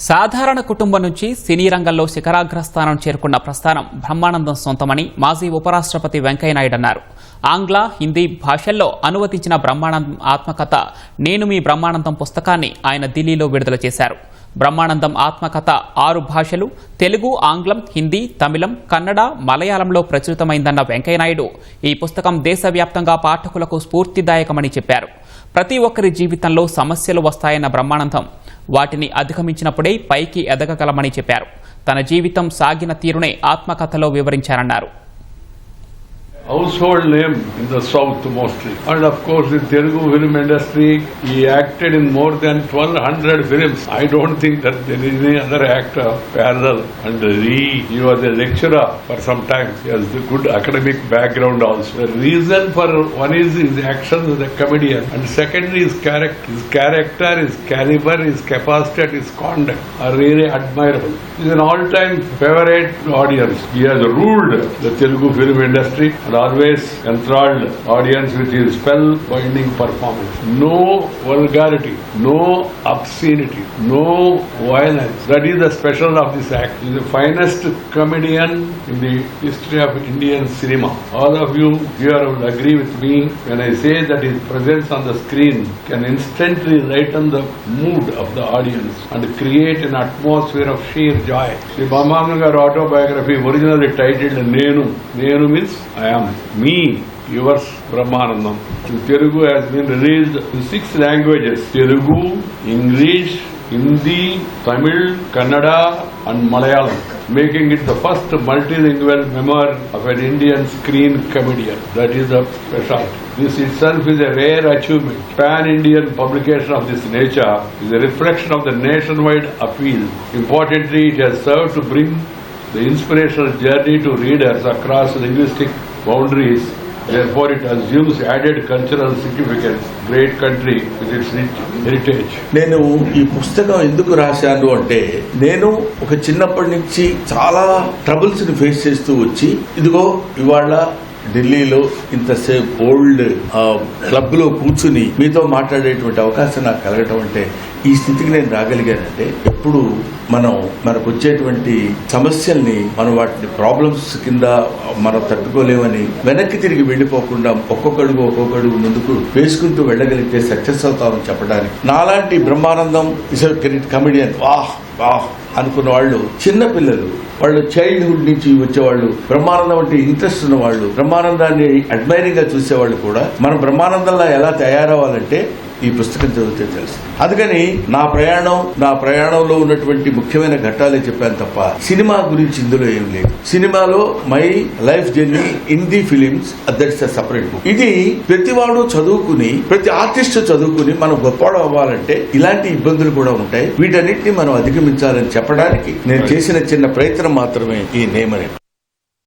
సాధారణ కుటుంబం నుంచి సినీ రంగంలో శిఖరాగ్రస్థానం చేరుకున్న ప్రస్థానం బ్రహ్మానందం సొంతమని మాజీ ఉపరాష్ట్రపతి వెంకయ్యనాయుడు అన్నారు. ఆంగ్ల హిందీ భాషల్లో అనువదించిన బ్రహ్మానందం ఆత్మకథ నేను మీ బ్రహ్మానందం పుస్తకాన్ని ఆయన ఢిల్లీలో విడుదల చేశారు. బ్రహ్మానందం ఆత్మకథ ఆరు భాషలు తెలుగు ఆంగ్లం హిందీ తమిళం కన్నడ మలయాళంలో ప్రచురితమైందన్న వెంకయ్యనాయుడు ఈ పుస్తకం దేశవ్యాప్తంగా పాఠకులకు స్ఫూర్తిదాయకమని చెప్పారు. ప్రతి ఒక్కరి జీవితంలో సమస్యలు వస్తాయన్న బ్రహ్మానందం వాటిని అధిగమించినప్పుడే పైకి ఎదగగలమని చెప్పారు. తన జీవితం సాగిన తీరునే ఆత్మకథలో వివరించారన్నారు. Household name in the south mostly. And of course in Telugu film industry, he acted in more than 1200 films. I don't think that there is any other actor parallel. And he, he was a lecturer for some time. He has a good academic background also. The reason for one is his action as a comedian and secondly his character. His character, his caliber, his capacity his conduct are really admirable. He is an all-time favorite audience. He has ruled the Telugu film industry and always enthralled audience with his spell-binding performance. No vulgarity, no obscenity, no violence. That is the special of this act. He is the finest comedian in the history of Indian cinema. All of you here will agree with me when I say that his presence on the screen can instantly lighten the mood of the audience and create an atmosphere of sheer joy. The Bhamananga garu autobiography originally titled Nenu. Nenu means I am me. Yours Brahmanandam. Telugu has been released in six languages Telugu, English, Hindi, Tamil, Kannada, and Malayalam, making it the first multilingual memoir of an Indian screen comedian. That is a specialty. This itself is a rare achievement. Pan-Indian publication of this nature is a reflection of the nationwide appeal. Importantly, it has served to bring the inspirational journey to readers across linguistic boundaries. Therefore, it assumes added cultural significance. Great country with its rich heritage. నేను ఈ పుస్తకం ఎందుకు రాశాను అంటే నేను ఒక చిన్నప్పటి నుంచి చాలా ట్రబుల్స్ని ఫేస్ చేస్తూ వచ్చి ఇదిగో ఇవాళ ఢిల్లీలో ఇంతసేపు ఓల్డ్ క్లబ్లో కూర్చుని మీతో మాట్లాడేటువంటి అవకాశం నాకు కలగటం అంటే ఈ స్థితికి నేను రాగలిగానంటే ఎప్పుడు మనం మనకు వచ్చేటువంటి సమస్యల్ని మనం వాటిని ప్రాబ్లమ్స్ కింద మనం తట్టుకోలేమని వెనక్కి తిరిగి వెళ్ళిపోకుండా ఒక్కొక్కడుగు ఒక్కొక్కడుగు ముందుకు వేసుకుంటూ వెళ్ళగలిగితే సక్సెస్ అవుతామని చెప్పడానికి. నాలాంటి బ్రహ్మానందం ఇస్ గ్రేట్ కమెడియన్. వాహ్! అనుకున్న వాళ్ళు చిన్న పిల్లలు వాళ్ళు చైల్డ్హుడ్ నుంచి వచ్చేవాళ్ళు బ్రహ్మానందం అంటే ఇంట్రెస్ట్ ఉన్న వాళ్ళు బ్రహ్మానందాన్ని అడ్మైరింగ్గా చూసేవాళ్ళు కూడా మనం బ్రహ్మానందంలా ఎలా తయారవ్వాలంటే ఈ పుస్తకం చదివితే తెలుసు. అందుకని నా ప్రయాణం నా ప్రయాణంలో ఉన్నటువంటి ముఖ్యమైన ఘట్టాలే చెప్పాను తప్ప సినిమా గురించి ఇందులో ఏం లేదు. సినిమాలో my life journey in the films that's separate book. ఇది ప్రతివాడు చదువుకుని ప్రతి ఆర్టిస్ట్ చదువుకుని మనం గొప్పవాడు అవ్వాలంటే ఇలాంటి ఇబ్బందులు కూడా ఉంటాయి. వీటన్నిటిని మనం అధిగమించాలని చెప్పడానికి నేను చేసిన చిన్న ప్రయత్నం మాత్రమే ఈ నేమ్ అనేది.